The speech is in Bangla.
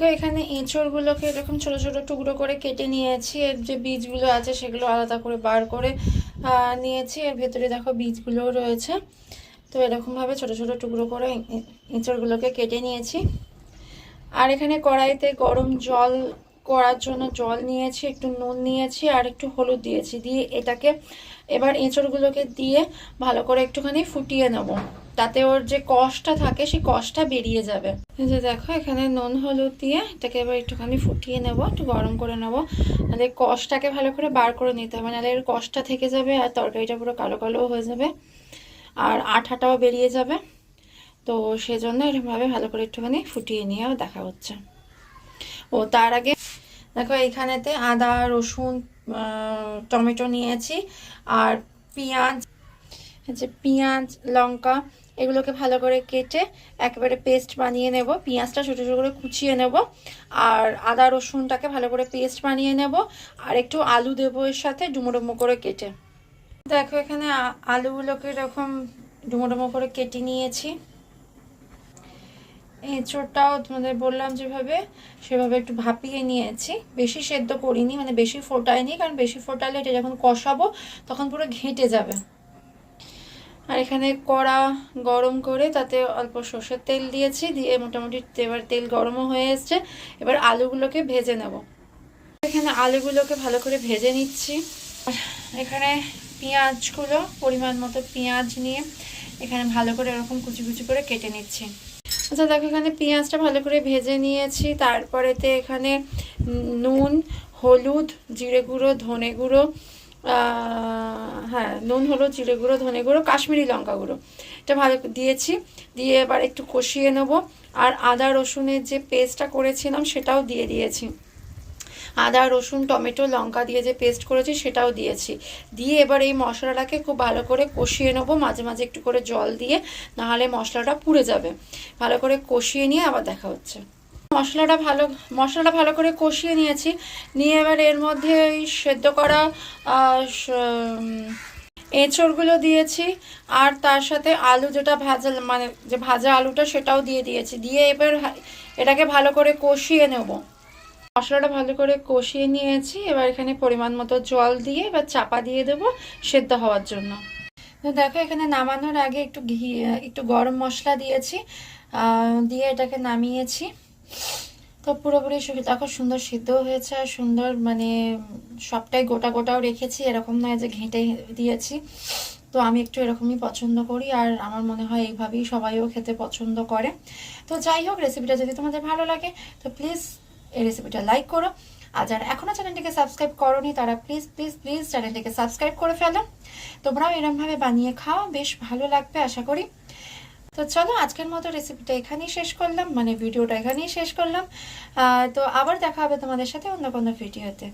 তো এখানে এঁচড়গুলোকে এরকম ছোট ছোট টুকরো করে কেটে নিয়েছি। এর যে বীজগুলো আছে সেগুলো আলাদা করে বার করে নিয়েছি। এর ভেতরে দেখো বীজগুলোও রয়েছে। তো এরকমভাবে ছোট ছোট টুকরো করে এঁচড়গুলোকে কেটে নিয়েছি। আর এখানে কড়াইতে গরম জল করার জন্য জল নিয়েছি, একটু নুন নিয়েছি আর একটু হলুদ দিয়েছি। দিয়ে এটাকে এবার এঁচড়গুলোকে দিয়ে ভালো করে একটুখানি ফুটিয়ে নেব। তাতে ওর যে কষটা থাকে, সেই কষটা বেরিয়ে যাবে। যে দেখো, এখানে নুন, হলুদ দিয়ে এটাকে এবার একটুখানি ফুটিয়ে নেব, একটু গরম করে নেব। নাহলে কষটাকে ভালো করে বার করে নিতে হবে, নাহলে এর কষটা থেকে যাবে আর তরকারিটা পুরো কালো কালো হয়ে যাবে। আর আঠাটাও বেরিয়ে যাবে। তো সেজন্য এরকমভাবে ভালো করে একটুখানি ফুটিয়ে নিয়ে দেখা হচ্ছে। ও, তার আগে দেখো, এইখানেতে আদা, রসুন টমেটো নিয়েছি। আর পেঁয়াজ যে পেঁয়াজ, লঙ্কা, এগুলোকে ভালো করে কেটে একেবারে পেস্ট বানিয়ে নেব। পেঁয়াজটা ছোটো ছোটো করে কুচিয়ে নেব আর আদা রসুনটাকে ভালো করে পেস্ট বানিয়ে নেব আর একটু আলু দেবো এর সাথে ডুমো করে কেটে। দেখো এখানে আলুগুলোকে এরকম ডুমো করে কেটে নিয়েছি। এঁচোড়টাও তোমাদের বললাম যেভাবে, সেভাবে একটু ভাপিয়ে নিয়েছি। বেশি সেদ্ধ করিনি মানে বেশি ফোটাইনি, কারণ বেশি ফোটালে এটা যখন কষাবো তখন পুরো ঘেঁটে যাবে। আর এখানে কড়া গরম করে তাতে অল্প সর্ষের তেল দিয়েছি, দিয়ে মোটামুটি এবার তেল গরমও হয়ে এসছে। এবার আলুগুলোকে ভেজে নেব। এখানে আলুগুলোকে ভালো করে ভেজে নিচ্ছি। এখানে পেঁয়াজগুলো, পরিমাণ মতো পেঁয়াজ নিয়ে এখানে ভালো করে এরকম কুচি কুচি করে কেটে নিচ্ছি। আচ্ছা দেখো এখানে পেঁয়াজটা ভালো করে ভেজে নিয়েছি। তারপরেতে এখানে নুন, হলুদ, জিরে গুঁড়ো, ধনে গুঁড়ো হ্যাঁ নুন, হলুদ, জিরে গুঁড়ো, ধনে গুঁড়ো, কাশ্মীরি লঙ্কা গুঁড়ো। এটা ভালো দিয়েছি। দিয়ে এবার একটু কষিয়ে নেব। আর আদা, রসুনের যে পেস্টটা করেছিলাম, সেটাও দিয়ে দিয়েছি। আদা, রসুন, টমেটো, লঙ্কা দিয়ে যে পেস্ট করেছি, সেটাও দিয়েছি। দিয়ে এবার এই মশলাটাকে খুব ভালো করে কষিয়ে নেব। মাঝে মাঝে একটু করে জল দিয়ে, নাহলে মশলাটা পুড়ে যাবে। ভালো করে কষিয়ে নিয়ে আবার দেখা হচ্ছে। মশলাটা ভালো মশলাটা ভালো করে কষিয়ে নিয়েছি। নিয়ে এবার এর মধ্যে ওই সেদ্ধ করা এঁচড়গুলো দিয়েছি, আর তার সাথে আলু যেটা ভাজা মানে যে ভাজা আলুটা সেটাও দিয়ে দিয়েছি। দিয়ে এবার এটাকে ভালো করে কষিয়ে নেব। মশলাটা ভালো করে কষিয়ে নিয়েছি, এবার এখানে পরিমাণ মতো জল দিয়ে এবার চাপা দিয়ে দেবো সেদ্ধ হওয়ার জন্য। দেখো, এখানে নামানোর আগে একটু ঘি, একটু গরম মশলা দিয়েছি দিয়ে এটাকে নামিয়েছি। তো পুরোপুরি দেখো, সুন্দর সিদ্ধ হয়েছে, আর সুন্দর মানে সবটাই গোটা গোটাও রেখেছি, এরকম নয় যে ঘেঁটে দিয়েছি। তো আমি একটু এরকমই পছন্দ করি, আর আমার মনে হয় এইভাবেই সবাইও খেতে পছন্দ করে। তো যাই হোক রেসিপিটা যদি তোমাদের ভালো লাগে, তো প্লিজ এই রেসিপিটা লাইক করো। আর যারা এখনও চ্যানেলটিকে সাবস্ক্রাইব করোনি, তারা প্লিজ প্লিজ প্লিজ চ্যানেলটিকে সাবস্ক্রাইব করে ফেলো। তোমরাও এরমভাবে বানিয়ে খাও, বেশ ভালো লাগবে, আশা করি। তো চলো আজকের মতো রেসিপিটা এখানেই শেষ করলাম মানে ভিডিওটা এখানেই শেষ করলাম। তো আবার দেখা হবে তোমাদের সাথে অন্য কোনো ভিডিওতে